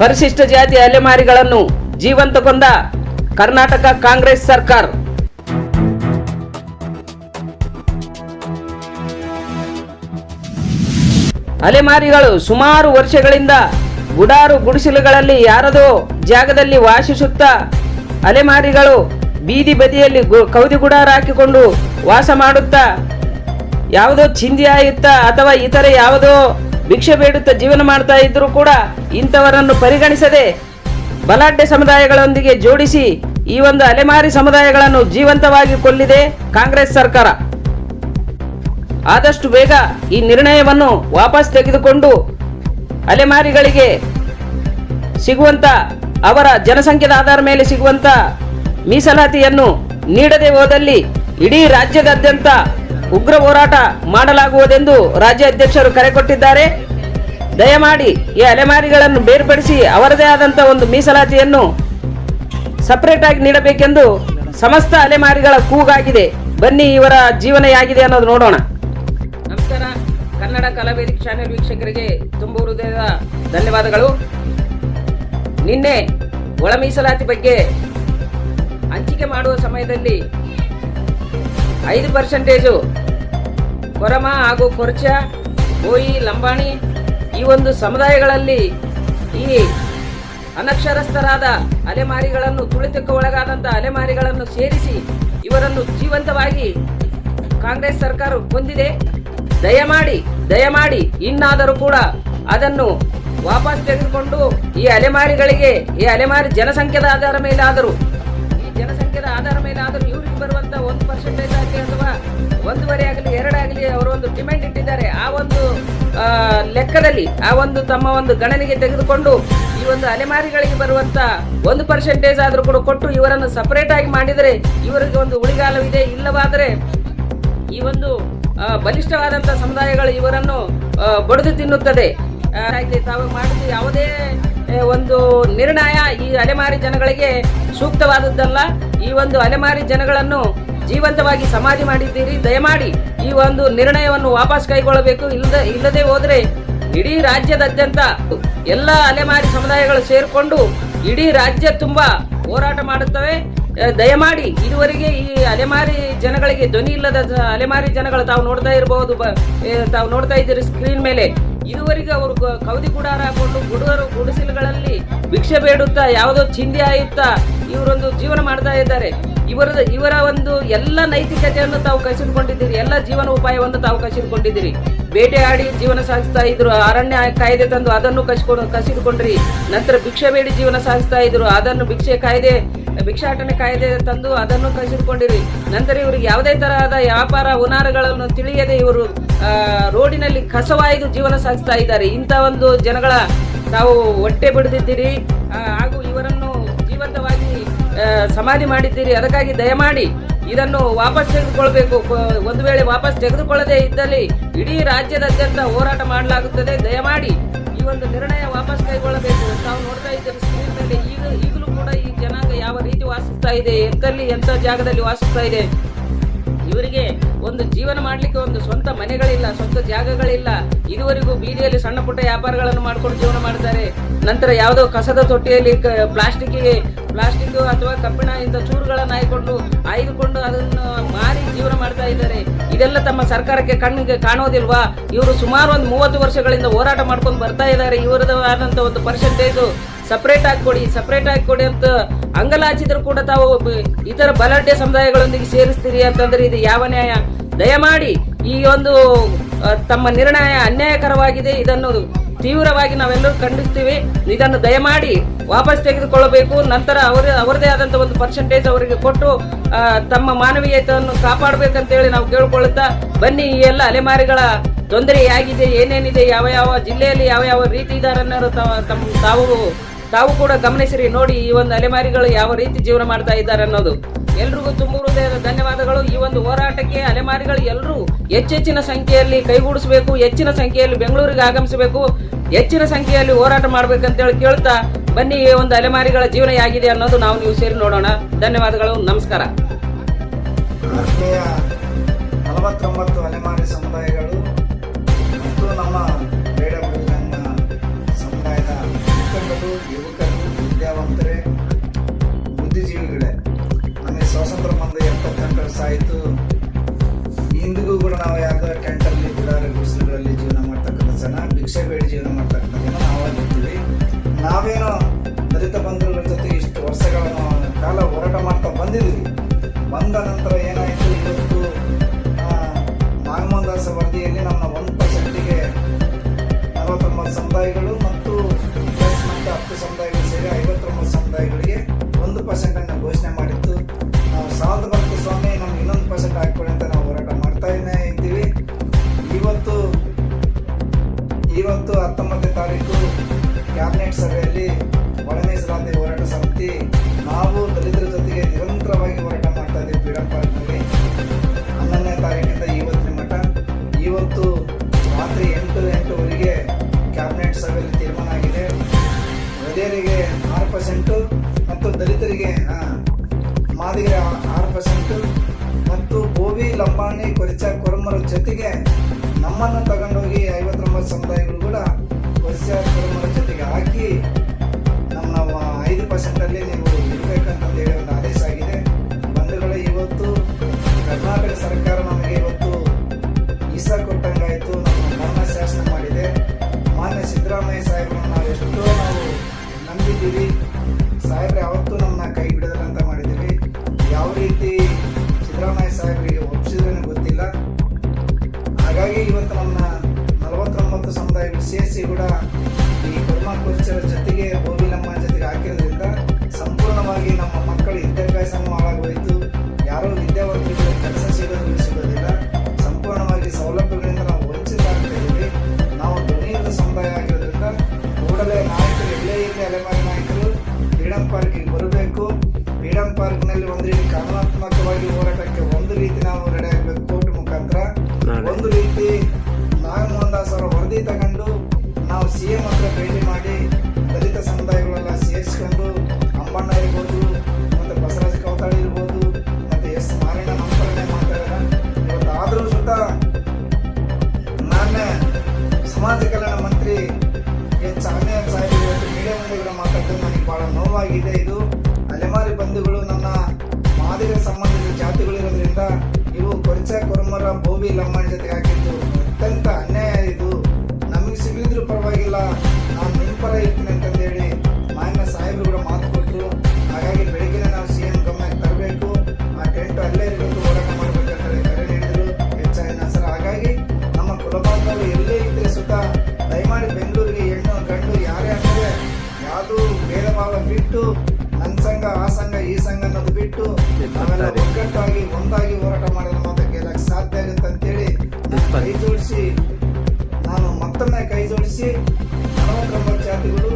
ಪರಿಶಿಷ್ಟ ಜಾತಿ ಅಲೆಮಾರಿಗಳನ್ನು ಜೀವಂತಗೊಂಡ ಕರ್ನಾಟಕ ಕಾಂಗ್ರೆಸ್ ಸರ್ಕಾರ. ಅಲೆಮಾರಿಗಳು ಸುಮಾರು ವರ್ಷಗಳಿಂದ ಗುಡಾರು ಗುಡಿಸಲುಗಳಲ್ಲಿ ಯಾರದೋ ಜಾಗದಲ್ಲಿ ವಾಸಿಸುತ್ತಾ ಅಲೆಮಾರಿಗಳು ಬೀದಿ ಬದಿಯಲ್ಲಿ ಕೌದಿ ಗುಡಾರ ಹಾಕಿಕೊಂಡು ವಾಸ ಮಾಡುತ್ತಾ ಯಾವುದೋ ಚಿಂದಿ ಆಯುತ್ತಾ ಅಥವಾ ಇತರೆ ಯಾವುದೋ ಭಿಕ್ಷೆ ಬೇಡುತ್ತಾ ಜೀವನ ಮಾಡ್ತಾ ಇದ್ರೂ ಕೂಡ ಇಂಥವರನ್ನು ಪರಿಗಣಿಸದೆ ಬಲಾಢ್ಯ ಸಮುದಾಯಗಳೊಂದಿಗೆ ಜೋಡಿಸಿ ಈ ಒಂದು ಅಲೆಮಾರಿ ಸಮುದಾಯಗಳನ್ನು ಜೀವಂತವಾಗಿ ಕೊಲ್ಲಿದೆ ಕಾಂಗ್ರೆಸ್ ಸರ್ಕಾರ. ಆದಷ್ಟು ಬೇಗ ಈ ನಿರ್ಣಯವನ್ನು ವಾಪಸ್ ತೆಗೆದುಕೊಂಡು ಅಲೆಮಾರಿಗಳಿಗೆ ಸಿಗುವಂತ ಅವರ ಜನಸಂಖ್ಯೆದ ಆಧಾರ ಮೇಲೆ ಸಿಗುವಂತ ಮೀಸಲಾತಿಯನ್ನು ನೀಡದೆ ಹೋದಲ್ಲಿ ಇಡೀ ರಾಜ್ಯದಾದ್ಯಂತ ಉಗ್ರ ಹೋರಾಟ ಮಾಡಲಾಗುವುದೆಂದು ರಾಜ್ಯಾಧ್ಯಕ್ಷರು ಕರೆ ಕೊಟ್ಟಿದ್ದಾರೆ. ದಯಮಾಡಿ ಈ ಅಲೆಮಾರಿಗಳನ್ನು ಬೇರ್ಪಡಿಸಿ ಅವರದೇ ಆದಂಥ ಒಂದು ಮೀಸಲಾತಿಯನ್ನು ಸಪರೇಟ್ ಆಗಿ ನೀಡಬೇಕೆಂದು ಸಮಸ್ತ ಅಲೆಮಾರಿಗಳ ಕೂಗಾಗಿದೆ. ಬನ್ನಿ ಇವರ ಜೀವನ ಆಗಿದೆ ಅನ್ನೋದು ನೋಡೋಣ. ನಮಸ್ಕಾರ. ಕನ್ನಡ ಕಲಾವೇದಿ ಚಾನೆಲ್ ವೀಕ್ಷಕರಿಗೆ ತುಂಬ ಹೃದಯದ ಧನ್ಯವಾದಗಳು. ನಿನ್ನೆ ಒಳ ಮೀಸಲಾತಿ ಬಗ್ಗೆ ಹಂಚಿಕೆ ಮಾಡುವ ಸಮಯದಲ್ಲಿ ಐದು ಪರ್ಸೆಂಟೇಜು ಕೊರಮ ಹಾಗೂ ಕೊರ್ಚ ಬೋಯಿ ಲಂಬಾಣಿ ಈ ಒಂದು ಸಮುದಾಯಗಳಲ್ಲಿ ಈ ಅನಕ್ಷರಸ್ಥರಾದ ಅಲೆಮಾರಿಗಳನ್ನು, ತುಳಿತಕ್ಕೆ ಒಳಗಾದಂಥ ಅಲೆಮಾರಿಗಳನ್ನು ಸೇರಿಸಿ ಇವರನ್ನು ಜೀವಂತವಾಗಿ ಕಾಂಗ್ರೆಸ್ ಸರ್ಕಾರ ಹೊಂದಿದೆ. ದಯಮಾಡಿ ದಯಮಾಡಿ ಇನ್ನಾದರೂ ಕೂಡ ಅದನ್ನು ವಾಪಸ್ ತೆಗೆದುಕೊಂಡು ಈ ಅಲೆಮಾರಿಗಳಿಗೆ, ಈ ಅಲೆಮಾರಿ ಜನಸಂಖ್ಯೆದ ಆಧಾರ ಮೇಲಾದರೂ, ಈ ಜನಸಂಖ್ಯೆದ ಆಧಾರ ಮೇಲಾದರೂ ಇವರಿಗೆ ಬರುವಂತ ಒಂದು ಪರ್ಸೆಂಟೇಜ್ ಆಗಲಿ ಅಥವಾ ಒಂದೂವರೆ ಆಗಲಿ ಎರಡಾಗಲಿ ಅವರು ಒಂದು ಡಿಮ್ಯಾಂಡ್ ಇಟ್ಟಿದ್ದಾರೆ. ಆ ಒಂದು ಲೆಕ್ಕದಲ್ಲಿ, ಆ ಒಂದು ತಮ್ಮ ಒಂದು ಗಣನೆಗೆ ತೆಗೆದುಕೊಂಡು ಈ ಒಂದು ಅಲೆಮಾರಿಗಳಿಗೆ ಬರುವಂತ ಒಂದು ಪರ್ಸೆಂಟೇಜ್ ಆದರೂ ಕೂಡ ಕೊಟ್ಟು ಇವರನ್ನು ಸಪರೇಟ್ ಆಗಿ ಮಾಡಿದರೆ ಇವರಿಗೆ ಒಂದು ಉಳಿಗಾಲವಿದೆ. ಇಲ್ಲವಾದರೆ ಈ ಒಂದು ಬಲಿಷ್ಠವಾದಂಥ ಸಮುದಾಯಗಳು ಇವರನ್ನು ಬಡಿದು ತಿನ್ನುತ್ತದೆ. ತಾವು ಮಾಡಿದ ಯಾವುದೇ ಒಂದು ನಿರ್ಣಯ ಈ ಅಲೆಮಾರಿ ಜನಗಳಿಗೆ ಸೂಕ್ತವಾದದ್ದಲ್ಲ. ಈ ಒಂದು ಅಲೆಮಾರಿ ಜನಗಳನ್ನು ಜೀವಂತವಾಗಿ ಸಮಾಧಿ ಮಾಡಿದ್ದೀರಿ. ದಯಮಾಡಿ ಈ ಒಂದು ನಿರ್ಣಯವನ್ನು ವಾಪಸ್ ಕೈಗೊಳ್ಳಬೇಕು. ಇಲ್ಲದ, ಇಲ್ಲದೆ ಹೋದರೆ ಇಡೀ ರಾಜ್ಯದಾದ್ಯಂತ ಎಲ್ಲ ಅಲೆಮಾರಿ ಸಮುದಾಯಗಳು ಸೇರಿಕೊಂಡು ಇಡೀ ರಾಜ್ಯ ತುಂಬಾ ಹೋರಾಟ ಮಾಡುತ್ತವೆ. ದಯಮಾಡಿ ಇದುವರೆಗೆ ಈ ಅಲೆಮಾರಿ ಜನಗಳಿಗೆ, ಧ್ವನಿ ಇಲ್ಲದ ಅಲೆಮಾರಿ ಜನಗಳು ತಾವು ನೋಡ್ತಾ ಇರಬಹುದು ತಾವು ನೋಡ್ತಾ ಇದ್ದೀರಿ ಸ್ಕ್ರೀನ್ ಮೇಲೆ. ಇದುವರೆಗೆ ಅವರು ಕವದಿ ಗುಡಾರ ಹಾಕೊಂಡು ಗುಡುಗರು, ಗುಡಿಸಲುಗಳಲ್ಲಿ ಭಿಕ್ಷೆ ಬೇಡುತ್ತಾ, ಯಾವುದೋ ಚಿಂದಿ ಆಯುತ್ತಾ ಇವರೊಂದು ಜೀವನ ಮಾಡ್ತಾ ಇದ್ದಾರೆ. ಇವರ ಇವರ ಒಂದು ಎಲ್ಲ ನೈತಿಕತೆಯನ್ನು ತಾವು ಕಸಿದುಕೊಂಡಿದ್ದೀರಿ, ಎಲ್ಲ ಜೀವನ ಉಪಾಯವನ್ನು ತಾವು ಕಸಿದುಕೊಂಡಿದ್ದೀರಿ. ಬೇಟೆಯಾಡಿ ಜೀವನ ಸಾಗಿಸ್ತಾ ಇದ್ರು, ಅರಣ್ಯ ಕಾಯ್ದೆ ತಂದು ಅದನ್ನು ಕಸಿಕೊಂಡು ಕಸಿದುಕೊಂಡ್ರಿ. ನಂತರ ಭಿಕ್ಷೆ ಬೇಡಿ ಜೀವನ ಸಾಗಿಸ್ತಾ ಇದ್ರು, ಅದನ್ನು ಭಿಕ್ಷೆ ಕಾಯ್ದೆ, ಭಿಕ್ಷಾಟನೆ ಕಾಯ್ದೆ ತಂದು ಅದನ್ನು ಕಸಿದುಕೊಂಡಿರಿ. ನಂತರ ಇವರಿಗೆ ಯಾವುದೇ ತರಹದ ವ್ಯಾಪಾರ ಉನಾರಗಳನ್ನು ತಿಳಿಯದೆ ಇವರು ರೋಡಿನಲ್ಲಿ ಕಸವಾಯ್ದು ಜೀವನ ಸಾಗಿಸ್ತಾ ಇದ್ದಾರೆ. ಇಂಥ ಒಂದು ಜನಗಳ ತಾವು ಹೊಟ್ಟೆ ಬಿಡದಿದ್ದೀರಿ. ಹಾಗೂ ಇವರನ್ನು ಸಮಾಧಿ ಮಾಡಿದ್ದೀರಿ, ಅದಕ್ಕಾಗಿ ದಯಮಾಡಿ ಇದನ್ನು ವಾಪಸ್ ತೆಗೆದುಕೊಳ್ಬೇಕು. ಒಂದು ವೇಳೆ ವಾಪಸ್ ತೆಗೆದುಕೊಳ್ಳದೆ ಇದ್ದಲ್ಲಿ ಇಡೀ ರಾಜ್ಯದಾದ್ಯಂತ ಹೋರಾಟ ಮಾಡಲಾಗುತ್ತದೆ. ದಯಮಾಡಿ ಈ ಒಂದು ನಿರ್ಣಯ ವಾಪಸ್ ಕೈಗೊಳ್ಳಬೇಕು ತಾವು ನೋಡ್ತಾ ಇದ್ದೇವೆ ಸ್ಕ್ರೀನ್ನಲ್ಲಿ. ಈಗ, ಈಗಲೂ ಕೂಡ ಈ ಜನಾಂಗ ಯಾವ ರೀತಿ ವಾಸಿಸ್ತಾ ಇದೆ ಎಂತಲ್ಲಿ ಎಂಥ ಜಾಗದಲ್ಲಿ ವಾಸಿಸ್ತಾ ಇದೆ. ಇವರಿಗೆ ಒಂದು ಜೀವನ ಮಾಡಲಿಕ್ಕೆ ಒಂದು ಸ್ವಂತ ಮನೆಗಳಿಲ್ಲ, ಸ್ವಂತ ಜಾಗಗಳಿಲ್ಲ. ಇದುವರೆಗೂ ಬೀದಿಯಲ್ಲಿ ಸಣ್ಣ ಪುಟ್ಟ ವ್ಯಾಪಾರಗಳನ್ನು ಮಾಡ್ಕೊಂಡು ಜೀವನ ಮಾಡ್ತಾರೆ. ನಂತರ ಯಾವುದೋ ಕಸದ ತೊಟ್ಟಿಯಲ್ಲಿ ಪ್ಲಾಸ್ಟಿಕ್ಗೆ ಪ್ಲಾಸ್ಟಿಕ್ ಅಥವಾ ಕಬ್ಬಿಣ ಇಂಥ ಚೂರುಗಳನ್ನು ಆಯ್ಕೊಂಡು ಆಯ್ದುಕೊಂಡು ಅದನ್ನು ಮಾರಿ ಜೀವನ ಮಾಡ್ತಾ ಇದ್ದಾರೆ. ಇದೆಲ್ಲ ತಮ್ಮ ಸರ್ಕಾರಕ್ಕೆ ಕಣ್ಣಿಗೆ ಕಾಣೋದಿಲ್ವಾ? ಇವರು ಸುಮಾರು ಒಂದು ಮೂವತ್ತು ವರ್ಷಗಳಿಂದ ಹೋರಾಟ ಮಾಡ್ಕೊಂಡು ಬರ್ತಾ ಇದ್ದಾರೆ. ಇವರದ ಆದಂಥ ಒಂದು ಪರ್ಸೆಂಟೇಜು ಸಪ್ರೇಟ್ ಆಗಿ ಕೊಡಿ ಸಪ್ರೇಟ್ ಆಗಿ ಕೊಡಿ ಅಂತ ಅಂಗಲಾಚಿದ್ರು ಕೂಡ ತಾವು ಇತರ ಬಲಾಢ್ಯ ಸಮುದಾಯಗಳೊಂದಿಗೆ ಸೇರಿಸ್ತೀರಿ ಅಂತಂದ್ರೆ ಇದು ಯಾವ ನ್ಯಾಯ? ದಯಮಾಡಿ ಈ ಒಂದು ತಮ್ಮ ನಿರ್ಣಯ ಅನ್ಯಾಯಕರವಾಗಿದೆ. ಇದನ್ನು ತೀವ್ರವಾಗಿ ನಾವೆಲ್ಲರೂ ಖಂಡಿಸ್ತೀವಿ. ಇದನ್ನು ದಯಮಾಡಿ ವಾಪಸ್ ತೆಗೆದುಕೊಳ್ಳಬೇಕು. ನಂತರ ಅವರ ಅವರದೇ ಆದಂತ ಒಂದು ಪರ್ಸೆಂಟೇಜ್ ಅವರಿಗೆ ಕೊಟ್ಟು ತಮ್ಮ ಮಾನವೀಯತೆಯನ್ನು ಕಾಪಾಡಬೇಕಂತೇಳಿ ನಾವು ಕೇಳಿಕೊಳ್ಳುತ್ತಾ ಬನ್ನಿ. ಈ ಎಲ್ಲ ಅಲೆಮಾರಿಗಳ ತೊಂದರೆ ಹೇಗಿದೆ, ಏನೇನಿದೆ, ಯಾವ ಯಾವ ಜಿಲ್ಲೆಯಲ್ಲಿ ಯಾವ ಯಾವ ರೀತಿ ಇದ್ದಾರೆ ತಮ್ಮ ತಾವು ತಾವು ಕೂಡ ಗಮನಿಸಿರಿ. ನೋಡಿ, ಈ ಒಂದು ಅಲೆಮಾರಿಗಳು ಯಾವ ರೀತಿ ಜೀವನ ಮಾಡ್ತಾ ಇದ್ದಾರೆ ಅನ್ನೋದು. ಎಲ್ರಿಗೂ ತುಂಬ ಹೃದಯದ ಧನ್ಯವಾದಗಳು. ಈ ಒಂದು ಹೋರಾಟಕ್ಕೆ ಅಲೆಮಾರಿಗಳು ಎಲ್ಲರೂ ಹೆಚ್ಚೆಚ್ಚಿನ ಸಂಖ್ಯೆಯಲ್ಲಿ ಕೈಗೂಡಿಸಬೇಕು, ಹೆಚ್ಚಿನ ಸಂಖ್ಯೆಯಲ್ಲಿ ಬೆಂಗಳೂರಿಗೆ ಆಗಮಿಸಬೇಕು, ಹೆಚ್ಚಿನ ಸಂಖ್ಯೆಯಲ್ಲಿ ಹೋರಾಟ ಮಾಡ್ಬೇಕಂತೇಳಿ ಕೇಳ್ತಾ ಬನ್ನಿ, ಈ ಒಂದು ಅಲೆಮಾರಿಗಳ ಜೀವನ ಹೇಗಿದೆ ಅನ್ನೋದು ನಾವು ನೀವು ಸೇರಿ ನೋಡೋಣ. ಧನ್ಯವಾದಗಳು, ನಮಸ್ಕಾರ. ನಲವತ್ತೊಂಬತ್ತು ಅಲೆಮಾರಿ ಸಮುದಾಯಗಳು ಮತ್ತು ನಮ್ಮ ಸಮುದಾಯದ ಮುಖಂಡರು ಇಂದಿಗೂ ಕೂಡ ನಾವು ಯಾವುದೋ ಟೆಂಟಲ್ಲಿ ಗುಡಾರ ಗುಡಿಸಲುಗಳಲ್ಲಿ ಜೀವನ ಮಾಡ್ತಕ್ಕಂಥ ಜನ, ಭಿಕ್ಷೆ ಬೇಡಿ ಜೀವನ ಮಾಡ್ತಕ್ಕಂಥ ಜನ ನಾವಾಗಿರ್ತೀವಿ ನಾವೇನೋ ದಲಿತ ಬಂಧುಗಳ ಜೊತೆ ಇಷ್ಟು ವರ್ಷಗಳ ಕಾಲ ಹೋರಾಟ ಮಾಡ್ತಾ ಬಂದಿದ್ದೀವಿ. ಬಂದ ನಂತರ ಏನಾಯಿತು? ಇವತ್ತು ನಾಗಮೋಹನ್ ದಾಸ ವರದಿಯಲ್ಲಿ ನಮ್ಮ ಒಂದು ಪರ್ಸೆಂಟಿಗೆ ನಲವತ್ತೊಂಬತ್ತು ಸಮುದಾಯಗಳು ಮತ್ತು ಪ್ಲಸ್ ಮತ್ತು ಹತ್ತು ಸಮುದಾಯಗಳು ಸೇರಿ ಐವತ್ತೊಂಬತ್ತು ಸಮುದಾಯಗಳಿಗೆ ಒಂದು ಪರ್ಸೆಂಟನ್ನು ಘೋಷಣೆ ಮಾಡಿತ್ತು ಇವತ್ತು ಹತ್ತೊಂಬತ್ತನೇ ತಾರೀಕು ಕ್ಯಾಬಿನೆಟ್ ಸಭೆಯಲ್ಲಿ ಒಳ ಮೀಸಲಾತಿ ಹೋರಾಟ ಸಮಿತಿ, ನಾವು ದಲಿತರ ಜೊತೆಗೆ ನಿರಂತರವಾಗಿ ಹೋರಾಟ ಮಾಡ್ತಾ ಇದ್ದೀವಿ ಫ್ರೀಡಂ ಪಾರ್ಕ್ನಲ್ಲಿ ಹನ್ನೊಂದನೇ ತಾರೀಕಿಂದ ಇವತ್ತಿನ ಮಠ. ಇವತ್ತು ರಾತ್ರಿ ಎಂಟು ಎಂಟುವರೆಗೆ ಕ್ಯಾಬಿನೆಟ್ ಸಭೆಯಲ್ಲಿ ತೀರ್ಮಾನ ಆಗಿದೆ. ಮಹಿಳೆಯರಿಗೆ ಆರು ಪರ್ಸೆಂಟು ಮತ್ತು ದಲಿತರಿಗೆ ಮಾದಿಗೆ ಆರು ಪರ್ಸೆಂಟು ಮತ್ತು ಗೋವಿ, ಲಂಬಾಣಿ, ಕೊರಿಚ, ಕೊರಮರ ಜೊತೆಗೆ ನಮ್ಮನ್ನು ತಗೊಂಡೋಗಿ ಐವತ್ತೊಂಬತ್ತು ಸಮುದಾಯಗಳು ಬೋವಿ ಲಂಬಾಣಿ ಜೊತೆಗೆ ಹಾಕಿದ್ದು. ಅತ್ಯಂತ ಅನ್ಯಾಯ ಇದು. ನಮಗೆ ಸಿಗಿದ್ರು ಪರವಾಗಿಲ್ಲ. ನಾನು ನಿಮ್ಮ ಪರ ಇರ್ತೀನಿ ಅಂತಂದೇಳಿ ಮಾನ್ಯ ಸಾಹೇಬರು ಕೂಡ ಮಾತು ಕೊಟ್ಟರು ಹಾಗಾಗಿ ಬೆಳಿಗ್ಗೆ ನಾವು ಸಿ ಎಂ ಗಮನಕ್ಕೆ ತರಬೇಕು. ಆ ಟೆಂಟ್ ಅಲ್ಲೇ ಇರಬೇಕು ಹೋರಾಟ ಮಾಡಬೇಕಂತ ಕರೆ ನೀಡಿದರು. ಹೆಚ್ಚಾಗಿ ಸರ್ ಹಾಗಾಗಿ ನಮ್ಮ ಕುಲಬಾಂಧವರು ಎಲ್ಲೇ ಇದ್ದರೆ ಸುತ್ತ ದಯಮಾಡಿ ಬೆಂಗಳೂರಿಗೆ ಹೆಣ್ಣು ಗಂಡು ಯಾರೇ ಅಂದರೆ ಯಾವುದೂ ಭೇದ ಭಾವ ಬಿಟ್ಟು ನನ್ನ ಸಂಘ ಆ ಸಂಘ ಈ ಸಂಘ ಅನ್ನೋದು ಬಿಟ್ಟು, ನಾವೆಲ್ಲ ಒಗ್ಗಟ್ಟಾಗಿ, ಒಂದಾಗಿ ಆಲಿಸಿ ನಾನು ಮತ್ತೊಮ್ಮೆ ಕೈ ಜೋಡಿಸಿ ನಲವತ್ತೊಂಬತ್ತು ಜಾತಿಗಳು